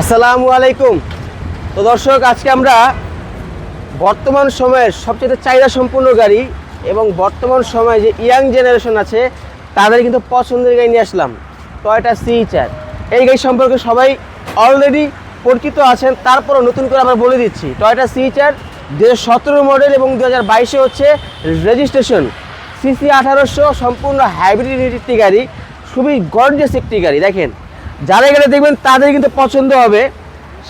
আসসালামু আলাইকুম। তো দর্শক, আজকে আমরা বর্তমান সময়ের সবচেয়ে চাহিদা সম্পূর্ণ গাড়ি এবং বর্তমান সময়ে যে ইয়াং জেনারেশন আছে, তাদের কিন্তু পছন্দের গাড়ি নিয়ে আসলাম টয়টা সি চার এই গাড়ি সম্পর্কে সবাই অলরেডি পরিচিত আছেন, তারপরও নতুন করে আমরা বলে দিচ্ছি টয়টা সি চার দু মডেল এবং দু হাজার বাইশে হচ্ছে রেজিস্ট্রেশন সিসি আঠারোশো সম্পূর্ণ হাইব্রিড একটি গাড়ি, খুবই গর্জিয়াস একটি গাড়ি, দেখেন। যারা এখানে দেখবেন, তাদের কিন্তু পছন্দ হবে।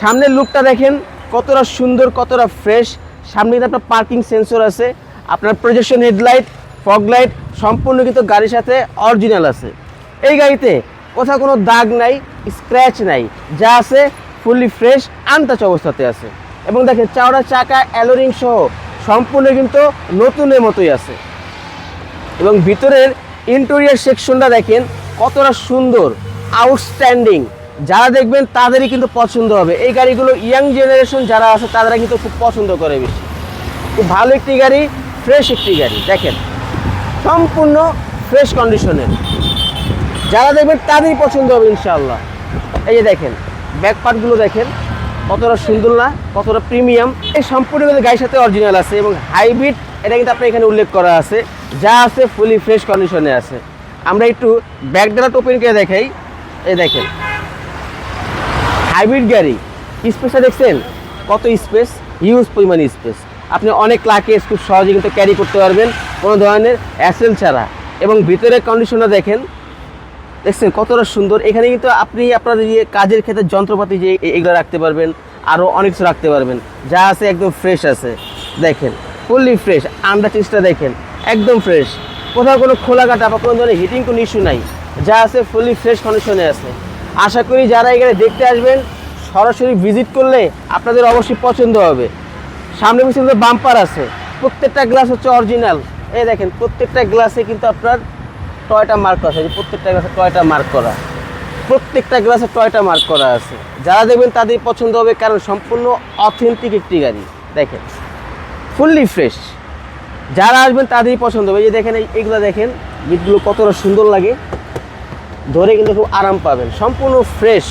সামনের লুকটা দেখেন, কতটা সুন্দর, কতটা ফ্রেশ সামনে কিন্তু আপনার পার্কিং সেন্সর আছে, আপনার প্রজেকশন হেডলাইট ফগ লাইট সম্পূর্ণ কিন্তু গাড়ির সাথে অরিজিনাল আছে। এই গাড়িতে কোথাও কোনো দাগ নাই স্ক্র্যাচ নাই, যা আছে ফুললি ফ্রেশ আনটাচ অবস্থাতে আছে। এবং দেখেন, চাওড়া চাকা অ্যালোরিং সহ সম্পূর্ণ কিন্তু নতুনের মতোই আছে। এবং ভিতরের ইন্টেরিয়ার সেকশনটা দেখেন, কতটা সুন্দর। আউটস্ট্যান্ডিং। যারা দেখবেন তাদেরই কিন্তু পছন্দ হবে। এই গাড়িগুলো ইয়াং জেনারেশন যারা আছে তারা কিন্তু খুব পছন্দ করে বেশি। খুব ভালো একটি গাড়ি ফ্রেশ একটি গাড়ি, দেখেন। সম্পূর্ণ ফ্রেশ কন্ডিশনের যারা দেখবেন তাদেরই পছন্দ হবে, ইনশাআল্লাহ। এই যে দেখেন ব্যাক পার্টগুলো দেখেন, কতটা সুন্দর না, কতটা প্রিমিয়াম এই সম্পূর্ণ কিন্তু গাড়ির সাথে অরিজিনাল আছে এবং হাইব্রিড এটা কিন্তু আপনার এখানে উল্লেখ করা আছে। যা আছে ফুলি ফ্রেশ কন্ডিশনে আছে। আমরা একটু ব্যাক ডালাট ওপেন করে দেখাই। এই দেখেন। হাইব্রিড গাড়ি। স্পেসটা দেখছেন? কত স্পেস? হিউজ পরিমাণ স্পেস। আপনি অনেক লাকেজ খুব সহজে কিন্তু ক্যারি করতে পারবেন কোনো ধরনের অ্যাসেল ছাড়া। এবং ভিতরের কন্ডিশনটা দেখেন। দেখছেন কতটা সুন্দর। এখানে কিন্তু আপনি আপনার যে কাজের ক্ষেত্রে যন্ত্রপাতি যে এগুলো রাখতে পারবেন আরও অনেক কিছু রাখতে পারবেন। যা আছে একদম ফ্রেশ আছে। দেখেন ফুললি ফ্রেশ আন্ডার চিজটা দেখেন, একদম ফ্রেশ কোথাও কোনো খোলা কাটা বা কোনো ধরনের হিটিং কোনো ইস্যু নাই। যা আছে ফুললি ফ্রেশ কন্ডিশনে আছে। আশা করি যারা এখানে দেখতে আসবেন, সরাসরি ভিজিট করলে আপনাদের অবশ্যই পছন্দ হবে। সামনে পিছনে বাম্পার আছে। প্রত্যেকটা গ্লাস হচ্ছে অরিজিনাল এই দেখেন, প্রত্যেকটা গ্লাসে কিন্তু আপনার টয়টা মার্ক করা আছে। প্রত্যেকটা গ্লাসে টয়টা মার্ক করা। প্রত্যেকটা গ্লাসে টয়টা মার্ক করা আছে। যারা দেখবেন তাদের পছন্দ হবে, কারণ সম্পূর্ণ অথেন্টিক একটি গাড়ি। দেখেন ফুললি ফ্রেশ যারা আসবেন তাদেরই পছন্দ হবে। এই দেখেন এইগুলো দেখেন গিটগুলো কতটা সুন্দর লাগে। ধরে কিন্তু খুব আরাম পাবেন, সম্পূর্ণ ফ্রেশ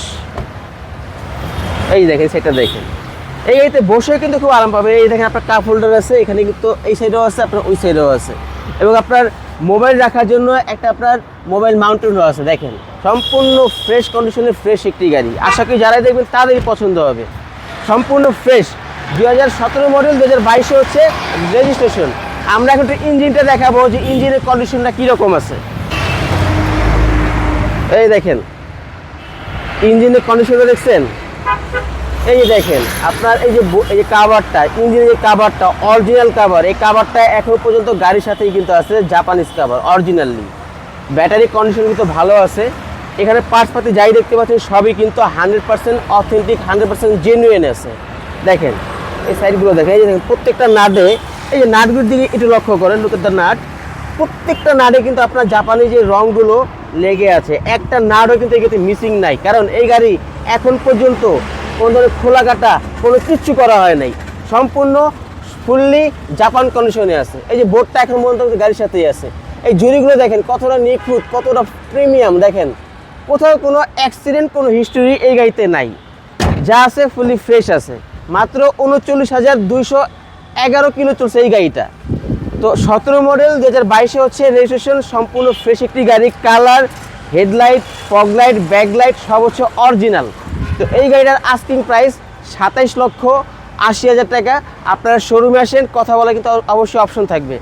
এই দেখেন, সেটা দেখেন। এই গাড়িতে বসে কিন্তু খুব আরাম পাবেন। এই দেখেন আপনার কাপ হোল্ডার আছে, এখানে কিন্তু এই সাইডেও আছে, আপনার ওই সাইডেও আছে। এবং আপনার মোবাইল রাখার জন্য একটা আপনার মোবাইল মাউন্টেনও আছে, দেখেন। সম্পূর্ণ ফ্রেশ কন্ডিশনের ফ্রেশ একটি গাড়ি। আশা করি যারাই দেখবেন তাদেরই পছন্দ হবে। সম্পূর্ণ ফ্রেশ দুই হাজার সতেরো মডেল দু হাজার বাইশে হচ্ছে রেজিস্ট্রেশন আমরা এখন ইঞ্জিনটা দেখাবো যে ইঞ্জিনের কন্ডিশনটা কীরকম আছে। এই দেখেন, ইঞ্জিনের কন্ডিশনটা দেখছেন? এই যে দেখেন, আপনার এই যে এই যে কাভারটা ইঞ্জিনের যে কাভারটা অরিজিনাল কাভার এই কাভারটা এখন পর্যন্ত গাড়ির সাথেই কিন্তু আছে Japanese cover originally battery condition কিন্তু ভালো আছে। এখানে পার্টসপাতি যাই দেখতে পাচ্ছেন, সবই কিন্তু hundred percent authentic hundred percent genuine আছে। দেখেন, এই সাইডগুলো দেখেন, এই যে দেখেন, প্রত্যেকটা নাটে এই যে নাটগুলোর দিকে একটু লক্ষ্য করেন, লোকের দ্য নাট প্রত্যেকটা নাটে কিন্তু আপনার জাপানি যে রঙগুলো লেগে আছে। একটা নাটও কিন্তু এক্ষেত্রে মিসিং নাই। কারণ এই গাড়ি এখন পর্যন্ত কোনো ধরনের খোলা কাটা, কোনো কিচ্ছু করা হয় নাই। সম্পূর্ণ ফুললি জাপান কন্ডিশনে আছে। এই যে বোর্ডটা এখন পর্যন্ত গাড়ির সাথেই আছে। এই জুড়িগুলো দেখেন, কতটা নিখুঁত, কতটা প্রিমিয়াম দেখেন। কোথাও কোনো অ্যাক্সিডেন্ট কোনো হিস্টোরি এই গাড়িতে নাই। যা আছে ফুলি ফ্রেশ আছে। মাত্র উনচল্লিশ হাজার দুইশো এগারো কিলো চলছে এই গাড়িটা। তো সতেরো মডেল দু হাজার বাইশে হচ্ছে রেজিস্ট্রেশন সম্পূর্ণ ফ্রেশ একটি গাড়ি কালার হেডলাইট ফগ ব্যাকলাইট সব হচ্ছে অরিজিনাল তো এই গাড়িটার আস্কিং প্রাইস সাতাইশ লক্ষ আশি হাজার টাকা। আপনারা শোরুমে আসেন, কথা বলা কিন্তু অবশ্যই অপশন থাকবে।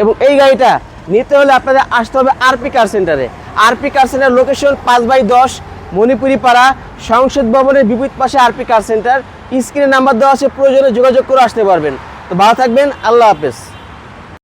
এবং এই গাড়িটা নিতে হলে আপনাদের আসতে হবে আরপি কার সেন্টারে আরপি কার সেন্টার লোকেশন পাঁচ বাই দশ মণিপুরি পাড়া সংসদ ভবনের বিপরীত পাশে আরপি কার সেন্টার স্ক্রিনে নাম্বার দেওয়া আছে, প্রয়োজনে যোগাযোগ করে আসতে পারবেন। তো ভালো থাকবেন, আল্লাহ হাফেজ।